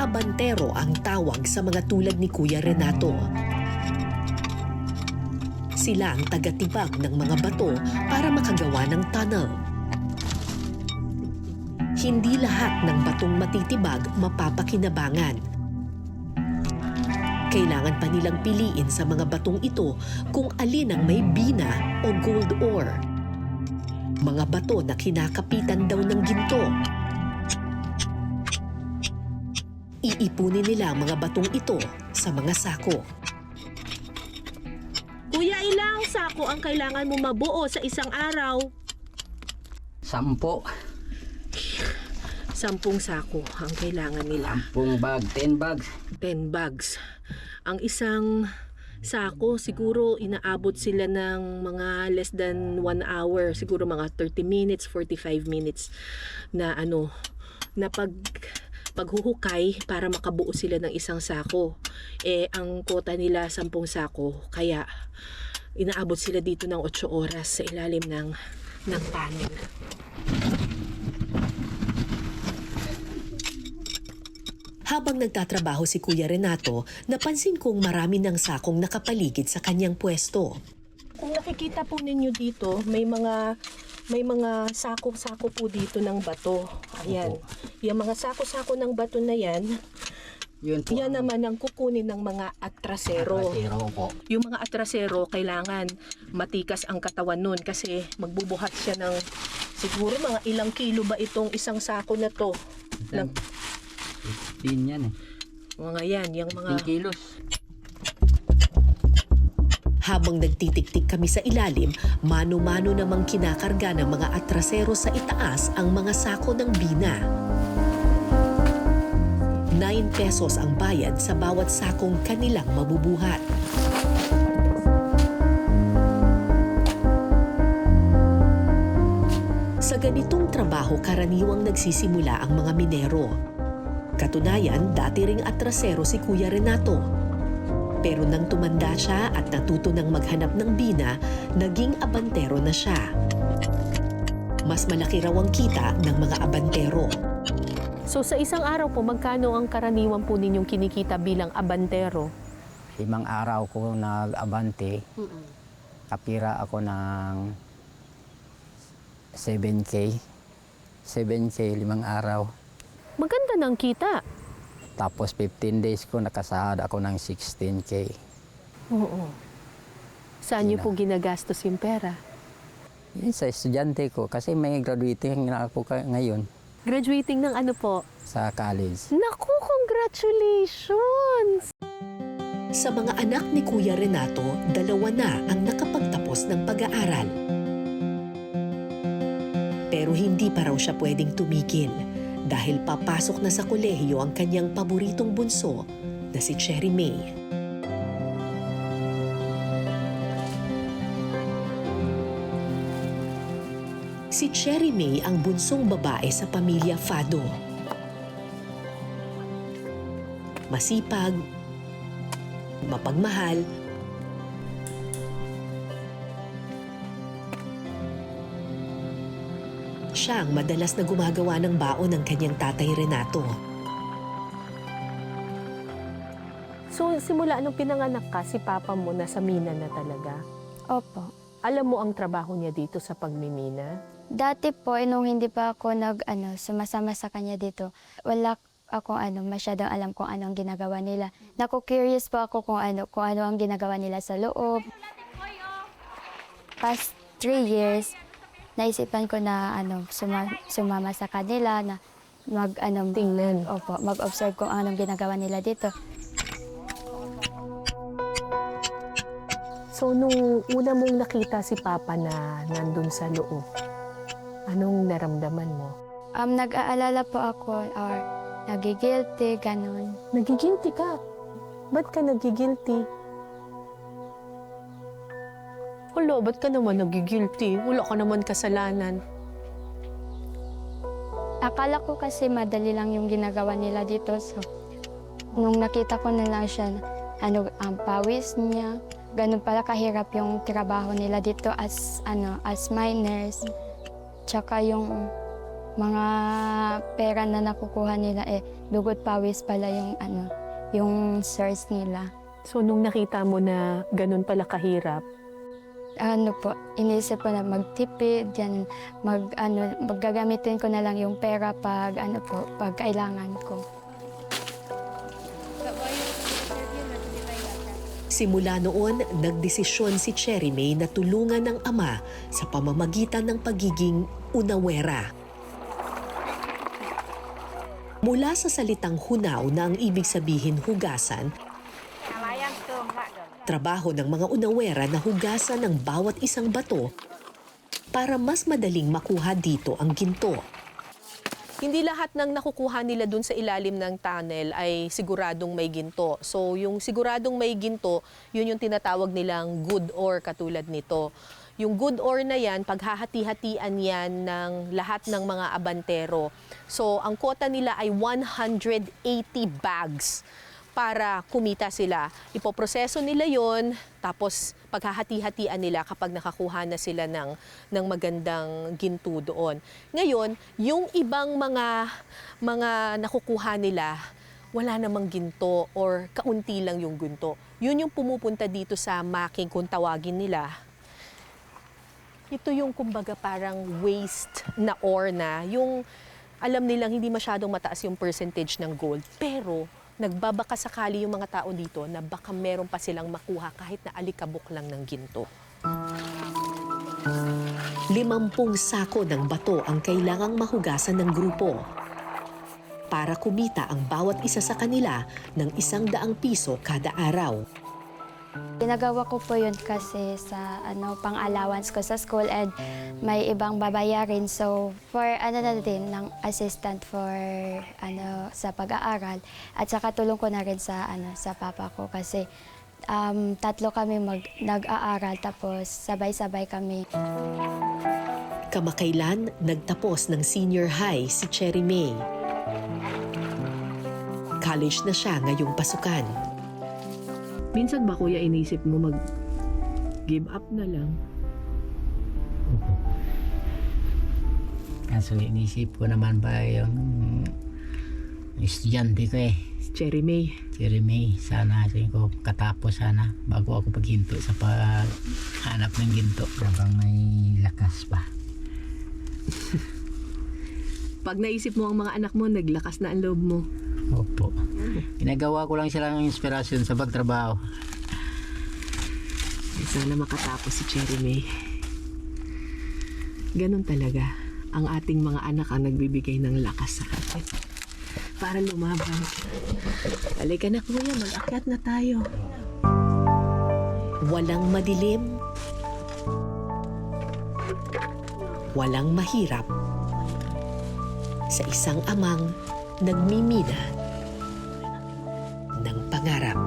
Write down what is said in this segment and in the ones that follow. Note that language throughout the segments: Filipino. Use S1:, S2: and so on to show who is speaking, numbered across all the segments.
S1: Abantero ang tawag sa mga tulad ni Kuya Renato. Sila ang tagatibag ng mga bato para makagawa ng tunnel. Hindi lahat ng batong matitibag mapapakinabangan. Kailangan pa nilang piliin sa mga batong ito kung alin ang may bina o gold ore. Mga bato na kinakapitan daw ng ginto. Iipunin nila ang mga batong ito sa mga sako.
S2: Kuya, ilang sako ang kailangan mo mabuo sa isang araw?
S3: Sampo.
S2: Sampung sako ang kailangan nila.
S3: Sampung bag, 10 bags.
S2: 10 bags. Ang isang sako, siguro inaabot sila ng mga less than 1 hour. Siguro mga 30 minutes, 45 minutes na ano, na pag paghuhukay para makabuo sila ng isang sako. Eh, ang kota nila 10 sako. Kaya, inaabot sila dito ng 8 oras sa ilalim ng, ng tunnel.
S1: Habang nagtatrabaho si Kuya Renato, napansin kong marami ng sakong nakapaligid sa kanyang pwesto.
S2: Kung nakikita po ninyo dito, may mga may mga sako-sako po dito ng bato. Ayan. Yung mga sako-sako ng bato na yan,
S3: Yun po.
S2: yan naman ang kukunin ng mga atrasero.
S3: Zero po.
S2: Yung mga atrasero, kailangan matikas ang katawan nun kasi magbubuhat siya ng siguro mga ilang kilo ba itong isang sako na to. Ng,
S3: Din yan eh.
S2: mga yan, yung
S3: 10
S2: mga...
S3: kilos.
S1: Habang nagtitiktik kami sa ilalim, mano-mano namang kinakarga ng mga atrasero sa itaas ang mga sako ng bina. 9 pesos ang bayad sa bawat sakong kanilang mabubuhat. Sa ganitong trabaho, karaniwang nagsisimula ang mga minero. Katunayan, dati ring atrasero si Kuya Renato. Pero nang tumanda siya at natuto ng maghanap ng bina, naging abantero na siya. Mas malaki raw ang kita ng mga abantero.
S2: So sa isang araw po, magkano ang karaniwan po ninyong kinikita bilang abantero?
S3: Limang araw ko nag-abante. Kapira ako ng 7K. 7K, limang araw.
S2: Maganda ng kita.
S3: Tapos 15 days ko nakasahad ako ng 16K.
S2: Oo. Saan niyo po ginagastos yung pera?
S3: Yun sa estudyante ko kasi may graduating na ako ka- ngayon
S2: Graduating ng ano po?
S3: sa college.
S2: Naku, congratulations!
S1: Sa mga anak ni Kuya Renato, dalawa na ang nakapagtapos ng pag-aaral. Pero hindi pa raw siya pwedeng tumigil dahil papasok na sa kolehiyo ang kanyang paboritong bunso na si Cherry May. Si Cherry May ang bunsong babae sa pamilya Fado. Masipag, mapagmahal, siya ang madalas na gumagawa ng baon ng kanyang tatay Renato.
S2: So, simula nung pinanganak ka, si papa mo nasa mina na talaga.
S4: Opo.
S2: Alam mo ang trabaho niya dito sa pagmimina?
S4: Dati po, eh, nung hindi pa ako nag, ano, sumasama sa kanya dito, wala ako ano, masyadong alam kung ano ang ginagawa nila. Naku-curious po ako kung ano, kung ano ang ginagawa nila sa loob. Past three years, naisipan ko na ano, suma- sumama sa kanila na mag ano,
S2: Tingnan.
S4: Opo, mag-observe kung anong ginagawa nila dito.
S2: So, nung una mong nakita si papa na nandun sa loob, anong naramdaman mo?
S4: Um, nag-aalala po ako or nagigilty, ganun.
S2: Nagigilty ka. Ba't ka nagigilty? Hulo, ba't ka naman nagigilty? Wala ka naman kasalanan.
S4: Akala ko kasi madali lang yung ginagawa nila dito. So, nung nakita ko na lang siya, ano, ang pawis niya, ganun pala kahirap yung trabaho nila dito as, ano, as miners. Tsaka yung mga pera na nakukuha nila eh dugot pawis pala yung ano yung source nila.
S2: So nung nakita mo na ganun pala kahirap,
S4: Ano po, inisip ko na magtipid, yan, mag, ano, maggagamitin ko na lang yung pera pag, ano po, pag kailangan ko.
S1: Simula noon, nagdesisyon si Cherry May na tulungan ng ama sa pamamagitan ng pagiging unawera. Mula sa salitang hunaw na ang ibig sabihin hugasan, trabaho ng mga unawera na hugasan ng bawat isang bato para mas madaling makuha dito ang ginto.
S2: hindi lahat ng nakukuha nila dun sa ilalim ng tunnel ay siguradong may ginto. So yung siguradong may ginto, yun yung tinatawag nilang good ore katulad nito. Yung good ore na yan, paghahati-hatian yan ng lahat ng mga abantero. So ang kota nila ay 180 bags para kumita sila. Ipoproseso nila yon tapos paghahati-hatian nila kapag nakakuha na sila ng, ng magandang ginto doon. Ngayon, yung ibang mga, mga nakukuha nila, wala namang ginto or kaunti lang yung ginto. Yun yung pumupunta dito sa making kung tawagin nila. Ito yung kumbaga parang waste na ore na, yung alam nilang hindi masyadong mataas yung percentage ng gold, pero nagbabaka sakali yung mga tao dito na baka meron pa silang makuha kahit na alikabok lang ng ginto.
S1: Limampung sako ng bato ang kailangang mahugasan ng grupo. Para kumita ang bawat isa sa kanila ng isang daang piso kada araw.
S4: Ginagawa ko po yun kasi sa ano pang allowance ko sa school and may ibang babayarin so for ano na din ng assistant for ano sa pag-aaral at saka tulong ko na rin sa ano sa papa ko kasi um, tatlo kami mag nag-aaral tapos sabay-sabay kami
S1: Kamakailan, nagtapos ng senior high si Cherry May. College na siya ngayong pasukan.
S2: Minsan ba kuya inisip mo mag give up na lang?
S3: Opo. Kaso inisip ko naman ba yung estudyante ko eh.
S2: Cherry May.
S3: Jeremy, sana sabi ko katapos sana bago ako paghinto sa paghanap ng ginto. Habang may lakas pa.
S2: Pag naisip mo ang mga anak mo, naglakas na ang loob mo.
S3: Opo. Ginagawa ko lang sila ng inspirasyon sa pagtrabaho.
S2: Sana makatapos si Cherry May. Ganon talaga. Ang ating mga anak ang nagbibigay ng lakas sa atin. Para lumaban. Halika na kuya, mag-akyat na tayo.
S1: Walang madilim. Walang mahirap. Sa isang amang nagmimina pangarap.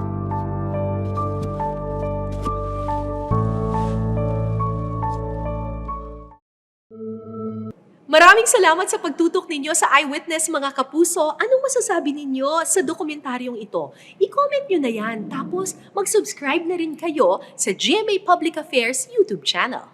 S5: Maraming salamat sa pagtutok ninyo sa Eyewitness mga kapuso. Anong masasabi ninyo sa dokumentaryong ito? I-comment nyo na yan. Tapos mag-subscribe na rin kayo sa GMA Public Affairs YouTube channel.